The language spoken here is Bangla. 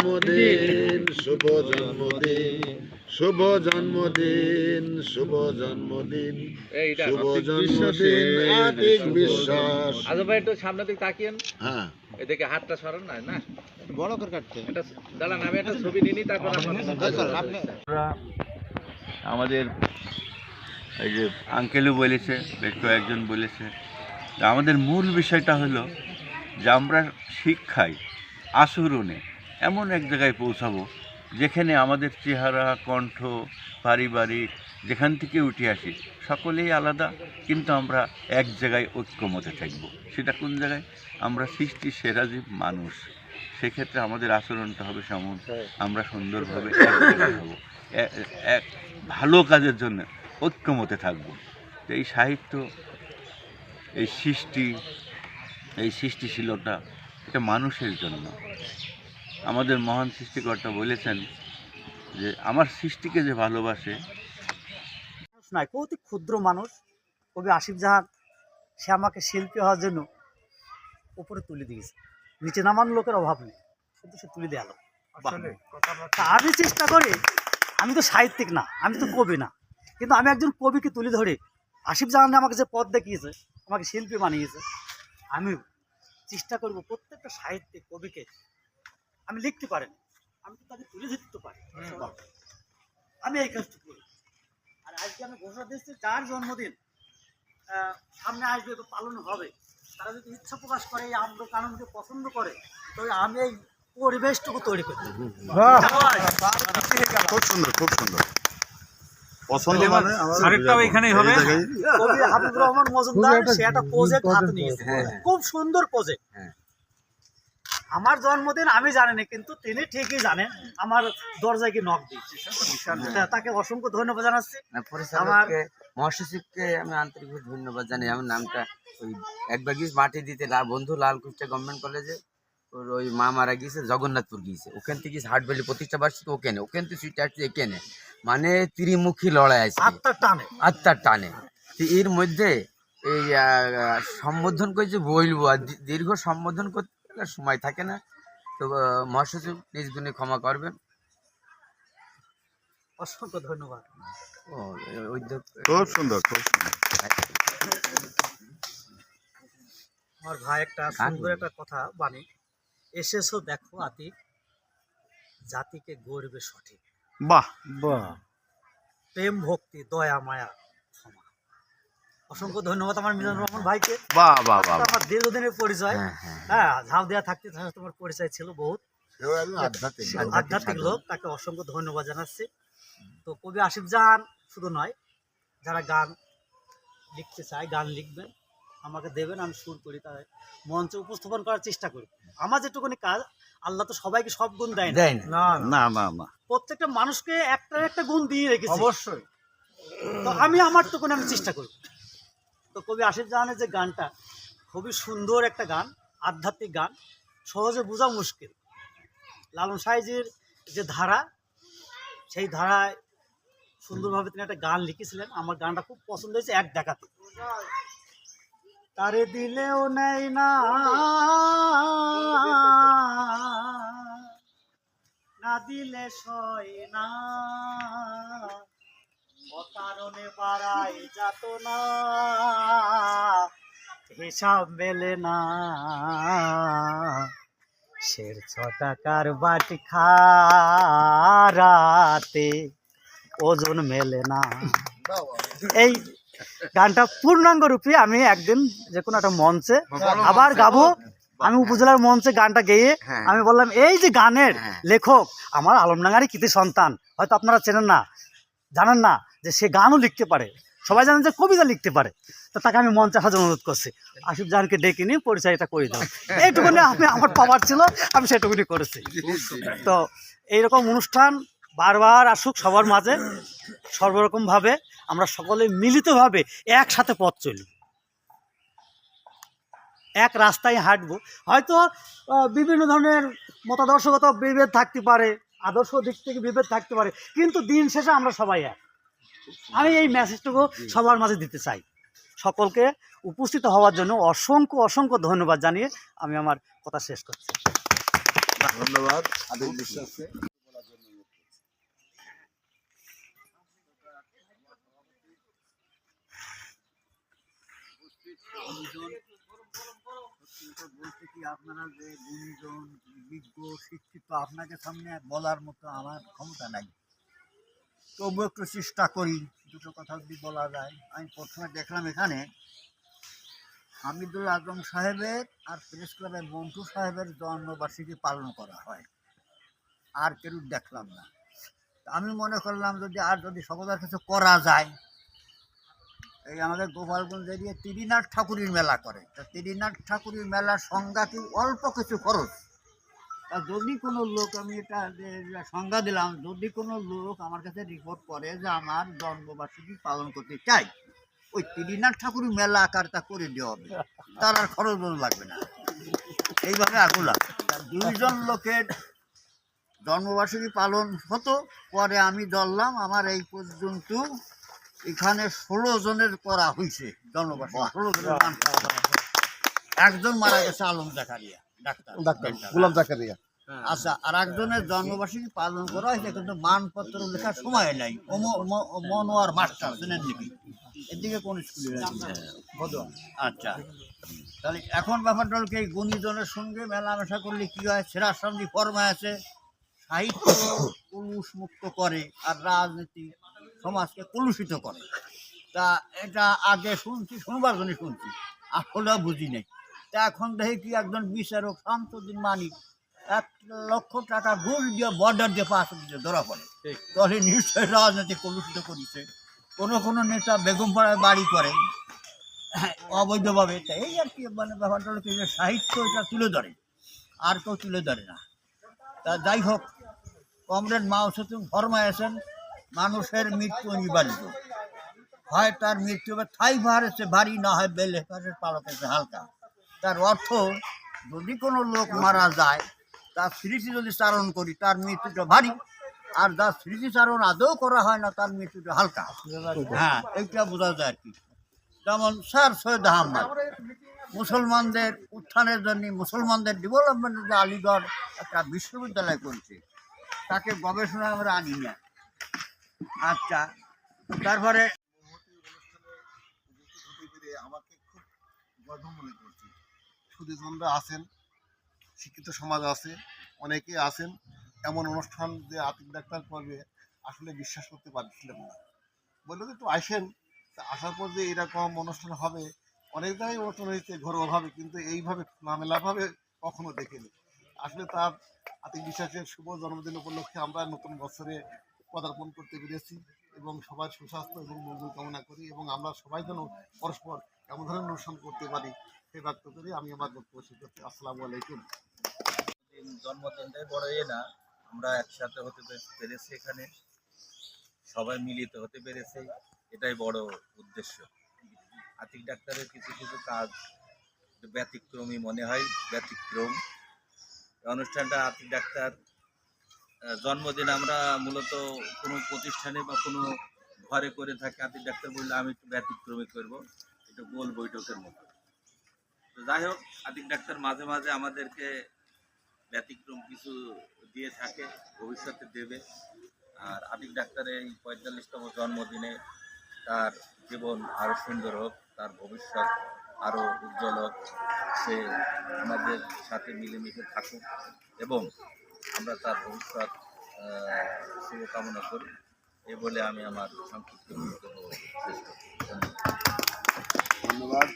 শুভ জন্মদিন শুভ জন্মদিন শুভ জন্মদিন শুভ জন্মদিন শুভ জন্মদিন আতিক বিশ্বাস। আজব ভাই একটু সামনে দিকে তাকিয়েন। হ্যাঁ। এদিকে হাতটা সরান না না? বড় করে কাটতে। এটা দাঁড়ান আমি একটা ছবি নিয়ে নিই তারপর আপনি আমাদের এই যে আঙ্কেলও বলেছে বেশ কয়েকজন বলেছে। আমাদের মূল বিষয়টা হলো যে আমরা শিক্ষায় আচরণে এমন এক জায়গায় পৌঁছাবো, যেখানে আমাদের চেহারা, কণ্ঠ, পারিবারিক, যেখান থেকে উঠে আসি, সকলেই আলাদা, কিন্তু আমরা এক জায়গায় ঐক্যমতে থাকব। সেটা কোন জায়গায়? আমরা সৃষ্টি সেরা জীব মানুষ। সেক্ষেত্রে আমাদের আচরণটা হবে সমান, আমরা সুন্দরভাবে হব। এক ভালো কাজের জন্য ঐক্যমতে থাকব। এই সাহিত্য, এই সৃষ্টি, এই সৃষ্টিশীলতা, এটা মানুষের জন্য। আমাদের মহান সৃষ্টিকর্তা বলেছেন যে আমার সৃষ্টিকে যে ভালোবাসে। মানুষ নয় কৌতি ক্ষুদ্র মানুষ। কবি আসিফ জাহান সে আমাকে শিল্পী হওয়ার জন্য উপরে তুলে দিয়েছে। নিচে নামানোর লোকের অভাব নেই কিন্তু সে তুলে দেওয়ালো তা আমি চেষ্টা করি আমি তো সাহিত্যিক না আমি তো কবি না। কিন্তু আমি একজন কবিকে তুলে ধরে আসিফ জাহান আমাকে যে পথ দেখিয়েছে আমাকে শিল্পী বানিয়েছে আমি চেষ্টা করব প্রত্যেকটা সাহিত্যিক কবিকে আমি লিখতে পারিনি। আমি তো তাকে তুলে ধরতে পারি আমি এই কাজটা করি। আর আজকে আমি ঘোষণা দিচ্ছি যার জন্মদিন আহ, সামনে আসবে বা পালন হবে। তারা যদি ইচ্ছা প্রকাশ করে এই আম্র কানুনকে পছন্দ করে তবে আমি এই পরিবেশটুকু তৈরি করি। খুব সুন্দর খুব সুন্দর। পছন্দ মানে আরেকটাও এখানেই হবে? কবি হাবিবুর রহমান মজুমদার সে একটা প্রজেক্ট হাতে নিয়েছে খুব সুন্দর প্রজেক্ট আমার জন্মদিন আমি জানি না কিন্তু তিনি ঠিকই জানেন আমার দরজায় কি নক দিয়েছে। তাকে অসংখ্য ধন্যবাদ জানাচ্ছি। পরিচালককে মহাসচিবকে আমি আন্তরিকভাবে ধন্যবাদ জানাই। আমার নামটা ওই এক বাগিস মাটি দিতে বন্ধু লাল কুষ্টা গভর্নমেন্ট কলেজে। ওর ওই মা মারা গিয়েছে জগন্নাথপুর গিয়েছে। ওখান থেকে হাটবেলি প্রতিষ্ঠা বার্ষিক ওখানে ওখান থেকে সুইট আসছে এখানে মানে ত্রিমুখী লড়াই আছে। আত্মার টানে। আত্মার টানে। এর মধ্যে এই সম্বোধন করে যে বলব দীর্ঘ সম্বোধন করতে গেলে সময় থাকে না। তো মহাসচিব নিজ গুণে ক্ষমা করবেন। অসংখ্য ধন্যবাদ। খুব সুন্দর খুব আমার ভাই একটা সুন্দর একটা কথা বাণী। এসেছ দেখো আতিক জাতিকে গড়বে সঠিক। বাহ বাহ। প্রেম ভক্তি দয়া মায়া ক্ষমা। অসংখ্য ধন্যবাদ আমার মিলন রহমান ভাইকে। বাহ বাহ বাহ আমার দীর্ঘদিনের পরিচয়। হ্যাঁ হ্যাঁ হ্যাঁ। ঝাউ দেওয়া থাকতে তোমার পরিচয় ছিল বহুত। আধ্যাত্মিক লোক। তাকে অসংখ্য ধন্যবাদ জানাচ্ছি। তো কবি আসিফ জাহান শুধু নয় যারা গান লিখতে চায় গান লিখবেন আমাকে দেবেন আমি সুর করি তাই মঞ্চে উপস্থাপন করার চেষ্টা করি। আমার যেটুকুনি কাজ আল্লাহ তো সবাইকে সব গুণ দেয় না না। না না না। প্রত্যেকটা মানুষকে একটা একটা গুণ দিয়ে রেখেছি। অবশ্যই। তো আমি আমার টুকুন আমি চেষ্টা করি। তো কবি আসিফ জাহানের যে গানটা, খুবই সুন্দর একটা গান, আধ্যাত্মিক গান, সহজে বোঝা মুশকিল। লালন সাইজির যে ধারা, সেই ধারায় সুন্দরভাবে তিনি একটা গান লিখেছিলেন। আমার গানটা খুব পছন্দ হয়েছে এক দেখাতে। তারে দিলেও নেই না। না দিলে সয় না। অকারণে বাড়াই যাত না হিসাব মেলে না। শের ছ টাকার বাটি খারাতে ওজন মেলে না। এই গানটা পূর্ণাঙ্গ রূপে আমি একদিন যে কোনো একটা মঞ্চে আবার গাবো। আমি উপজেলার মঞ্চে গানটা গেয়ে হ্যাঁ। আমি বললাম এই যে গানের হ্যাঁ। লেখক আমার আলমডাঙ্গারই কৃতি সন্তান। হয়তো আপনারা চেনেন না জানেন না। যে সে গানও লিখতে পারে। সবাই জানেন যে কবিতা লিখতে পারে। তো তাকে আমি মঞ্চে আসার অনুরোধ করছি, আসিফ জাহানকে ডেকে নিয়ে পরিচয়টা করে দাও। এইটুকুনি আমি, আমার পাওয়ার ছিল, আমি সেটুকুনি করেছি। তো এইরকম অনুষ্ঠান বারবার আসুক সবার মাঝে, সর্বরকমভাবে আমরা সকলে মিলিতভাবে একসাথে পথ চলি। এক রাস্তায় হাঁটবো। হয়তো বিভিন্ন ধরনের মতাদর্শগত বিভেদ থাকতে পারে, আদর্শ দিক থেকে বিভেদ থাকতে পারে, কিন্তু দিন শেষে আমরা সবাই এক। আমি এই মেসেজটুকু সবার মাঝে দিতে চাই। সকলকে উপস্থিত হওয়ার জন্য অসংখ্য অসংখ্য ধন্যবাদ জানিয়ে আমি আমার কথা শেষ করছি। ধন্যবাদ। বলতে কি আপনারা যে গুণীজন বিজ্ঞ শিক্ষিত আপনাকে সামনে বলার মতো আমার ক্ষমতা নাই। তবু একটু চেষ্টা করি, দুটো কথা যদি বলা যায়। আমি প্রথমে দেখলাম এখানে, হামিদুল আজম সাহেবের আর প্রেস ক্লাবের মন্টু সাহেবের জন্মবার্ষিকী পালন করা হয়। আর কেউ দেখলাম না। আমি মনে করলাম যদি আর যদি সকলের কিছু করা যায়, এই আমাদের গোপালগঞ্জ এরিয়া তিরিনাথ ঠাকুরের মেলা করে। তা তিরিনাথ ঠাকুরের মেলার সংজ্ঞা কি? অল্প কিছু খরচ। যদি কোনো লোক আমি এটা সংজ্ঞা দিলাম যদি কোনো লোক আমার কাছে রিপোর্ট করে যে আমার জন্মবার্ষিকী পালন করতে চাই ওই তিরিনাথ ঠাকুর মেলা আকারটা করে দেওয়া হবে। তার আর খরচ লাগবে না। এইভাবে আগুলা দুইজন লোকের জন্মবার্ষিকী পালন হতো পরে আমি ধরলাম আমার এই পর্যন্ত এখানে ষোলো জনের করা হয়েছে জন্মবার্ষিকী। ষোলো জনের। একজন মারা গেছে Alam Zakaria. Doctor doctor Golam Zakaria. আচ্ছা আর একজনের জন্মবার্ষিকী পালন করা হয়েছে কিন্তু মানপত্র লেখার সময় নাই। মনোয়ার মাস্টার শুনেন নাকি? এদিকে কোন স্কুলে আচ্ছা। তাহলে এখন ব্যাপারটা হলো এই গুণীজনের সঙ্গে মেলামেশা করলে কি হয়? সেরা সন্ধি ফর্মে আছে। সাহিত্য কলুষ মুক্ত করে আর রাজনীতি সমাজকে কলুষিত করে। তা এটা আগে শুনছি শুনবার জন্য শুনছি। আসলেও বুঝি নাই। তা এখন দেখি কি একজন বিচারক শান্তদিন মানিক এক লক্ষ টাকা ঘুষ দিয়ে বর্ডার দিয়ে পাশ দিয়ে ধরা পড়ে। তাহলে নিশ্চয়ই রাজনীতি কলুষিত করেছে। কোনো কোনো নেতা বেগম পাড়ায় বাড়ি করে অবৈধভাবে। তা এই আর কি মানে ব্যাপারটা হলো কি যে সাহিত্য এটা তুলে ধরে আর কেউ তুলে ধরে না। তা যাই হোক কমরেড মাও সেতুং ফরমাইছেন মানুষের মৃত্যু অনিবার্য। হয় তার মৃত্যু হবে থাই ভারেছে ভারী না হয় বেলে পাশের পালকেছে হালকা। তার অর্থ, যদি কোনো লোক মারা যায়, তার স্মৃতি যদি চারণ করি, তার মৃত্যুটা ভারী। আর যার স্মৃতিচারণ আদৌ করা হয় না, তার মৃত্যুটা হালকা। হ্যাঁ এইটা বোঝা যায় আর কি। যেমন স্যার সৈয়দ আহমদ মুসলমানদের উত্থানের জন্য, মুসলমানদের ডেভেলপমেন্টের যে আলিগড় একটা বিশ্ববিদ্যালয় করছে, তাকে গবেষণা আমরা আনি না। আচ্ছা তারপরে আমাকে খুব গর্ব মনে সুদীজনরা আছেন, শিক্ষিত সমাজ আছে অনেকে আছেন, এমন অনুষ্ঠান যে আতিক ডাক্তার করবে আসলে বিশ্বাস করতে পারছিলাম না। বলল যে একটু আসেন। আসার পর যে এরকম অনুষ্ঠান হবে, অনেক জায়গায় অনুষ্ঠান হয়েছে, ঘরোয়াভাবে, কিন্তু এইভাবে খোলামেলাভাবে কখনো দেখিনি। আসলে তার আতিক বিশ্বাসের শুভ জন্মদিন উপলক্ষে আমরা নতুন বছরে পদার্পণ করতে পেরেছি এবং সবার সুস্বাস্থ্য এবং মঙ্গল কামনা করি এবং আমরা সবাই যেন পরস্পর এমন ধরনের অনুষ্ঠান করতে পারি, সে ব্যক্ত করে আমি আমার বক্তব্য শেষ করছি। আসসালামু আলাইকুম। জন্মদিনটাই বড় এ না, আমরা একসাথে হতে পেরেছি এখানে। সবাই মিলিত হতে পেরেছি, এটাই বড় উদ্দেশ্য। আতিক ডাক্তারের কিছু কিছু কাজ ব্যতিক্রমী মনে হয়, ব্যতিক্রম। অনুষ্ঠানটা আতিক ডাক্তার জন্মদিন আমরা মূলত কোনো প্রতিষ্ঠানে বা কোনো ঘরে করে থাকি। আতিক ডাক্তার বললে, আমি একটু ব্যতিক্রমী করব। একটু গোল বৈঠকের মতো। তো যাই হোক আতিক ডাক্তার মাঝে মাঝে আমাদেরকে ব্যতিক্রম কিছু দিয়ে থাকে, ভবিষ্যতে দেবে। আর আতিক ডাক্তারের এই পঁয়তাল্লিশতম জন্মদিনে তার জীবন আরও সুন্দর হোক, তার ভবিষ্যৎ আরও উজ্জ্বল হোক। সে আমাদের সাথে মিলেমিশে থাকুক এবং আমরা তার ভবিষ্যৎ শুভকামনা করি। এ বলে আমি আমার সংক্ষিপ্ত বক্তব্য ধন্যবাদ।